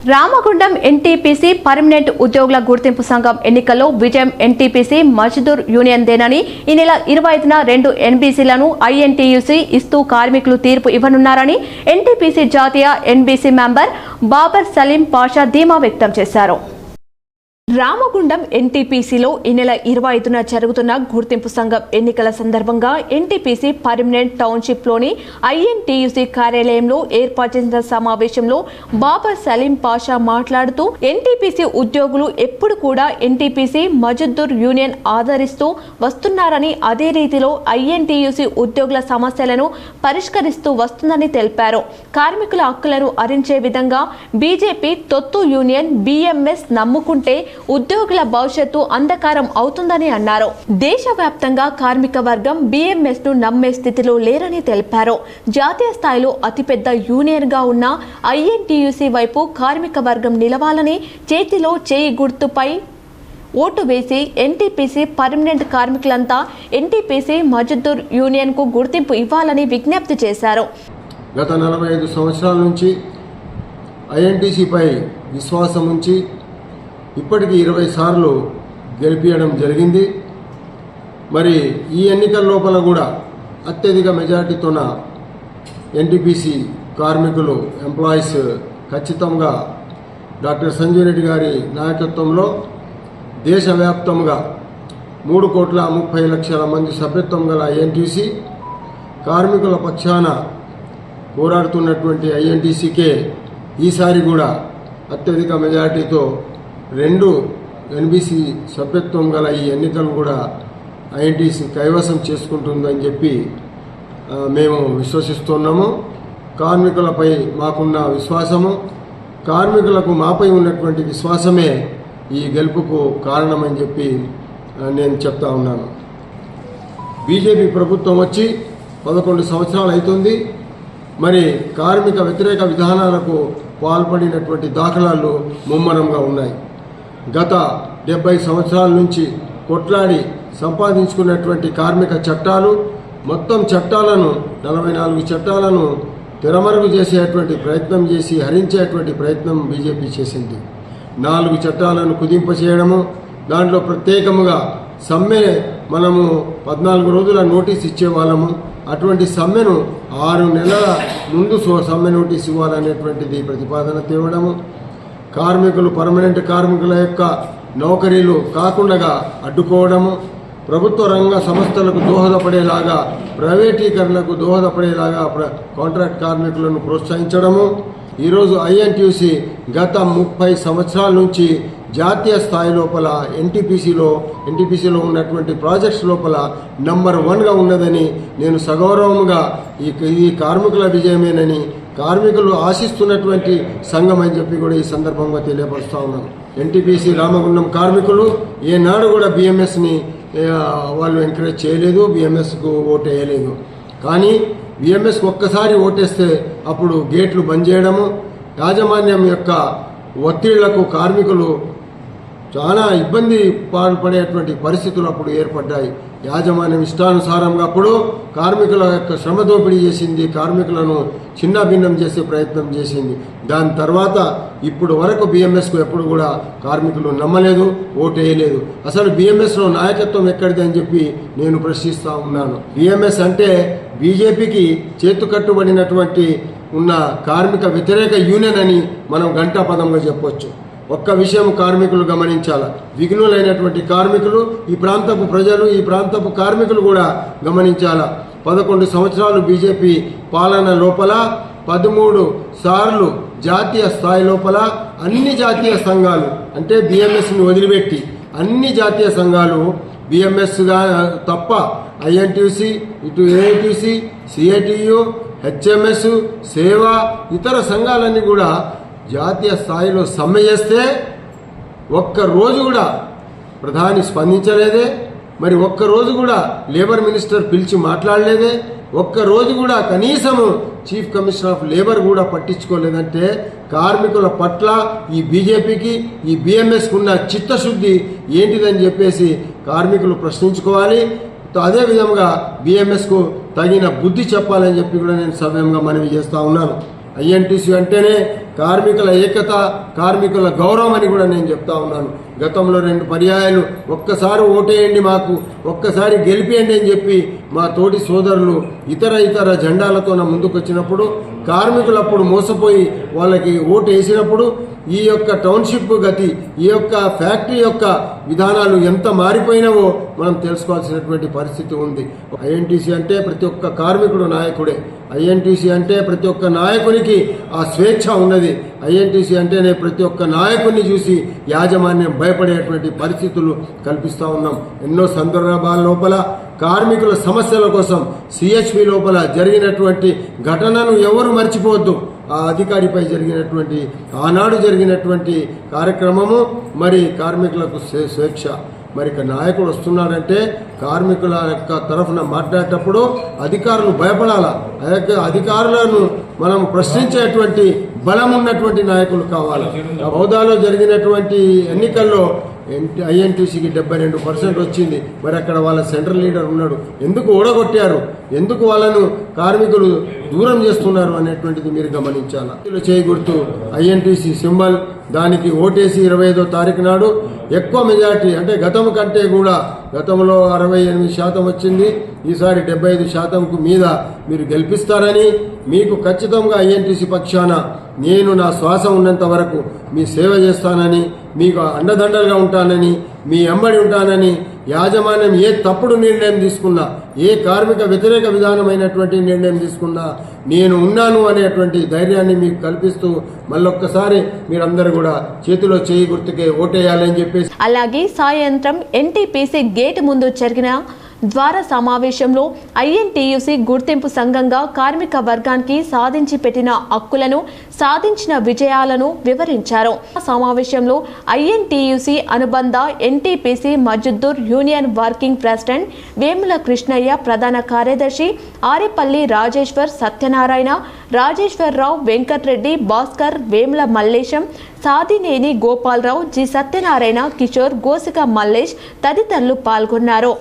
Ramagundam NTPC permanent ఉద్యోగుల గుర్తింపు సంఘం ఎన్నికల్లో విజయం ఎన్టీపీసీ మజ్దూర్ యూనియన్ దేనని ఈ నెల ఇరవై ఐదున రెండు ఎన్బీసీలను ఐఎన్టీయూసీ ఇస్తూ కార్మికులు తీర్పు ఇవ్వనున్నారని ఎన్టీపీసీ జాతీయ ఎన్బీసీ మెంబర్ బాబర్ సలీం పాషా ధీమా వ్యక్తం చేశారు. రామగుండం ఎన్టీపీసీలో ఈ నెల ఇరవై ఐదున జరుగుతున్న గుర్తింపు సంఘం ఎన్నికల సందర్భంగా ఎన్టీపీసీ పర్మనెంట్ టౌన్షిప్లోని ఐఎన్టీయూసీ కార్యాలయంలో ఏర్పాటు చేసిన సమావేశంలో బాబా సలీం పాషా మాట్లాడుతూ ఎన్టీపీసీ ఉద్యోగులు ఎప్పుడు కూడా ఎన్టీపీసీ మజుద్దూర్ యూనియన్ ఆదరిస్తూ వస్తున్నారని అదే రీతిలో ఐఎన్టీయూసీ ఉద్యోగుల సమస్యలను పరిష్కరిస్తూ వస్తుందని తెలిపారు. కార్మికుల హక్కులను అరించే విధంగా బీజేపీ తొత్తు యూనియన్ బీఎంఎస్ నమ్ముకుంటే ఉద్యోగుల భవిష్యత్తు అంధకారం అవుతుందని అన్నారు. దేశవ్యాప్తంగా కార్మిక వర్గం బీఎంఎస్ను నమ్మే స్థితిలో లేరని తెలిపారు. జాతీయ స్థాయిలో అతిపెద్ద యూనియన్గా ఉన్న ఐఎన్టీయూసీ వైపు కార్మిక వర్గం నిలవాలని చేతిలో చేయి గుర్తుపై ఓటు వేసి ఎన్టీపీసీ పర్మనెంట్ కార్మికులంతా ఎన్టీపీసీ మజదూర్ యూనియన్కు గుర్తింపు ఇవ్వాలని విజ్ఞప్తి చేశారు. గత నలభై ఐదు సంవత్సరాల నుంచి ఐఎన్టీసీపై విశ్వాసం ఉంచి ఇప్పటికి ఇరవై సార్లు గెలిపించడం జరిగింది. మరి ఈ ఎన్నికల లోపల కూడా అత్యధిక మెజార్టీతోన ఎన్టీపీసీ కార్మికులు ఎంప్లాయీస్ ఖచ్చితంగా డాక్టర్ సంజయ్ రెడ్డి గారి నాయకత్వంలో దేశవ్యాప్తంగా మూడు కోట్ల ముప్పై లక్షల మంది సభ్యత్వం గల ఐఎన్టీసీ కార్మికుల పక్షాన పోరాడుతున్నటువంటి ఐఎన్టీసీకే ఈసారి కూడా అత్యధిక మెజార్టీతో రెండు ఎన్బీసీ సభ్యత్వం గల ఈ ఎన్నికలు కూడా ఐఎన్టీసీ కైవసం చేసుకుంటుందని చెప్పి మేము విశ్వసిస్తున్నాము. కార్మికులపై మాకున్న విశ్వాసము కార్మికులకు మాపై ఉన్నటువంటి విశ్వాసమే ఈ గెలుపుకు కారణమని చెప్పి నేను చెప్తా ఉన్నాను. బీజేపీ ప్రభుత్వం వచ్చి పదకొండు సంవత్సరాలు అవుతుంది మరి కార్మిక వ్యతిరేక విధానాలకు పాల్పడినటువంటి దాఖలాలు ముమ్మరంగా ఉన్నాయి. గత డెబ్బై సంవత్సరాల నుంచి కొట్లాడి సంపాదించుకున్నటువంటి కార్మిక చట్టాలు మొత్తం చట్టాలను నలభై నాలుగు చట్టాలను తెరమరుగు చేసేటువంటి ప్రయత్నం చేసి హరించేటువంటి ప్రయత్నం బీజేపీ చేసింది. నాలుగు చట్టాలను కుదింప చేయడము దాంట్లో ప్రత్యేకముగా సమ్మె మనము పద్నాలుగు రోజుల నోటీస్ ఇచ్చేవాళ్ళము అటువంటి సమ్మెను ఆరు నెలల ముందు సమ్మె నోటీస్ ఇవ్వాలనేటువంటిది ప్రతిపాదన తేవడము కార్మికులు పర్మనెంట్ కార్మికుల యొక్క నౌకరీలు కాకుండా అడ్డుకోవడము ప్రభుత్వ రంగ సంస్థలకు దోహదపడేలాగా ప్రైవేటీకరణకు దోహదపడేలాగా ప్ర- కాంట్రాక్ట్ కార్మికులను ప్రోత్సహించడము. ఈరోజు ఐఎన్టీయూసీ గత ముప్పై సంవత్సరాల నుంచి జాతీయ స్థాయి లోపల ఎన్టీపీసీలో ఎన్టీపీసీలో ఉన్నటువంటి ప్రాజెక్ట్స్ లోపల నంబర్ వన్గా ఉన్నదని నేను సగౌరవంగా ఈ ఈ కార్మికుల విజయమేనని కార్మికులు ఆశిస్తున్నటువంటి సంఘం అని చెప్పి కూడా ఈ సందర్భంగా తెలియపరుస్తూ ఉన్నాం. ఎన్టీపీసీ రామగుండం కార్మికులు ఏనాడు కూడా బీఎంఎస్ని వాళ్ళు ఎంకరేజ్ చేయలేదు బీఎంఎస్కు ఓటు వేయలేదు. కానీ బిఎంఎస్ ఒక్కసారి ఓటేస్తే అప్పుడు గేట్లు బంద్ చేయడము యాజమాన్యం యొక్క ఒత్తిళ్ళకు కార్మికులు చాలా ఇబ్బంది పాల్పడేటువంటి పరిస్థితులు అప్పుడు ఏర్పడ్డాయి. యాజమాన్యం ఇష్టానుసారంగా అప్పుడు కార్మికుల యొక్క శ్రమ దోపిడీ చేసింది. కార్మికులను చిన్న భిన్నం చేసే ప్రయత్నం చేసింది. దాని తర్వాత ఇప్పుడు వరకు బిఎంఎస్కు ఎప్పుడు కూడా కార్మికులు నమ్మలేదు ఓటు వేయలేదు అసలు బిఎంఎస్లో నాయకత్వం ఎక్కడిది అని చెప్పి నేను ప్రశ్నిస్తూ ఉన్నాను. బిఎంఎస్ అంటే బీజేపీకి చేతు కట్టుబడినటువంటి ఉన్న కార్మిక వ్యతిరేక యూనియన్ అని మనం గంటా పదంగా చెప్పొచ్చు. ఒక్క విషయం కార్మికులు గమనించాల. విఘ్నులైనటువంటి కార్మికులు ఈ ప్రాంతపు ప్రజలు ఈ ప్రాంతపు కార్మికులు కూడా గమనించాల. పదకొండు సంవత్సరాలు బీజేపీ పాలన లోపల పదమూడు సార్లు జాతీయ స్థాయి లోపల అన్ని జాతీయ సంఘాలు అంటే బిఎంఎస్ని వదిలిపెట్టి అన్ని జాతీయ సంఘాలు బిఎంఎస్గా తప్ప ఐఎన్టీసీ ఇటు ఏఐటీసీ సిఐటియు హెచ్ఎంఎస్ సేవ ఇతర సంఘాలన్నీ కూడా జాతీయ స్థాయిలో సమ్మె చేస్తే ఒక్క రోజు కూడా ప్రధాని స్పందించలేదే మరి ఒక్క రోజు కూడా లేబర్ మినిస్టర్ పిలిచి మాట్లాడలేదే ఒక్క రోజు కూడా కనీసము చీఫ్ కమిషనర్ ఆఫ్ లేబర్ కూడా పట్టించుకోలేదంటే కార్మికుల పట్ల ఈ బీజేపీకి ఈ బిఎంఎస్కి ఉన్న చిత్తశుద్ధి ఏంటిదని చెప్పేసి కార్మికులు ప్రశ్నించుకోవాలి. అదే విధంగా బిఎంఎస్కు తగిన బుద్ధి చెప్పాలని చెప్పి కూడా నేను సవ్యంగా మనవి చేస్తూ ఉన్నాను. ఐఎన్టీసీ అంటేనే కార్మికుల ఏకత కార్మికుల గౌరవం అని కూడా నేను చెప్తా ఉన్నాను. గతంలో రెండు పర్యాయాలు ఒక్కసారి ఓటేయండి మాకు ఒక్కసారి గెలిపియండి అని చెప్పి మా తోటి సోదరులు ఇతర ఇతర జెండాలతో నా ముందుకు వచ్చినప్పుడు కార్మికులు అప్పుడు మోసపోయి వాళ్ళకి ఓటు వేసినప్పుడు ఈ యొక్క టౌన్షిప్ గతి ఈ యొక్క ఫ్యాక్టరీ యొక్క విధానాలు ఎంత మారిపోయినావో మనం తెలుసుకోవాల్సినటువంటి పరిస్థితి ఉంది. ఐఎన్టీసీ అంటే ప్రతి ఒక్క కార్మికుడు నాయకుడే. ఐఎన్టీసీ అంటే ప్రతి ఒక్క నాయకునికి ఆ స్వేచ్ఛ ఉన్నది. ఐఎన్టీసీ అంటేనే ప్రతి ఒక్క నాయకుడిని చూసి యాజమాన్యం భయపడేటువంటి పరిస్థితులు కల్పిస్తూ ఉన్నాం. ఎన్నో సందర్భాల లోపల కార్మికుల సమస్యల కోసం సిహెచ్పి లోపల జరిగినటువంటి ఘటనను ఎవరు మర్చిపోవద్దు. ఆ అధికారిపై జరిగినటువంటి ఆనాడు జరిగినటువంటి కార్యక్రమము మరి కార్మికులకు స్వేచ్ఛ. మరి ఇక నాయకుడు వస్తున్నారంటే కార్మికుల యొక్క తరఫున మాట్లాడేటప్పుడు అధికారులు భయపడాలా. ఆ యొక్క అధికారులను మనం ప్రశ్నించేటువంటి బలం ఉన్నటువంటి నాయకులు కావాలి. హోదాలో జరిగినటువంటి ఎన్నికల్లో ఐఎన్టీసీకి డెబ్బై రెండు పర్సెంట్ వచ్చింది. మరి అక్కడ వాళ్ళ సెంట్రల్ లీడర్ ఉన్నాడు. ఎందుకు ఓడగొట్టారు? ఎందుకు వాళ్ళను కార్మికులు దూరం చేస్తున్నారు అనేటువంటిది మీరు గమనించాలా? ఇందులో ఐఎన్టీసీ సింబల్ దానికి ఓటేసి ఇరవై ఐదో తారీఖు నాడు ఎక్కువ మెజార్టీ అంటే గతం కంటే కూడా గతంలో అరవై ఎనిమిది శాతం వచ్చింది. ఈసారి డెబ్బై ఐదు శాతంకు మీద మీరు గెలిపిస్తారని మీకు ఖచ్చితంగా ఐఎన్టీసీ పక్షాన నేను నా శ్వాస ఉన్నంత వరకు మీ సేవ చేస్తానని మీకు అండదండలుగా ఉంటానని మీ ఎంబడి ఉంటానని యాజమాన్యం ఏ తప్పుడు నిర్ణయం తీసుకున్నా ఏ కార్మిక వ్యతిరేక విధానమైనటువంటి నిర్ణయం తీసుకున్నా నేను ఉన్నాను అనేటువంటి ధైర్యాన్ని మీకు కల్పిస్తూ మళ్ళొక్కసారి మీరందరూ కూడా చేతిలో చేయి గుర్తుకే ఓటేయాలని చెప్పేసి. అలాగే సాయంత్రం ఎన్టీపీసీ గేట్ ముందు జరిగిన ద్వార సమావేశంలో ఐఎన్టీయూసీ గుర్తింపు సంఘంగా కార్మిక వర్గానికి సాధించి పెట్టిన హక్కులను సాధించిన విజయాలను వివరించారు. ఆ సమావేశంలో ఐఎన్టీయూసీ అనుబంధ NTPC Mazdoor union working president Vemula Krishnaiah ప్రధాన కార్యదర్శి ఆరేపల్లి రాజేశ్వర్ సత్యనారాయణ రాజేశ్వరరావు వెంకట్రెడ్డి భాస్కర్ వేముల మల్లేశం సాదినేని గోపాలరావు జి. సత్యనారాయణ కిషోర్ గోసిక మల్లేష్ తదితరులు పాల్గొన్నారు.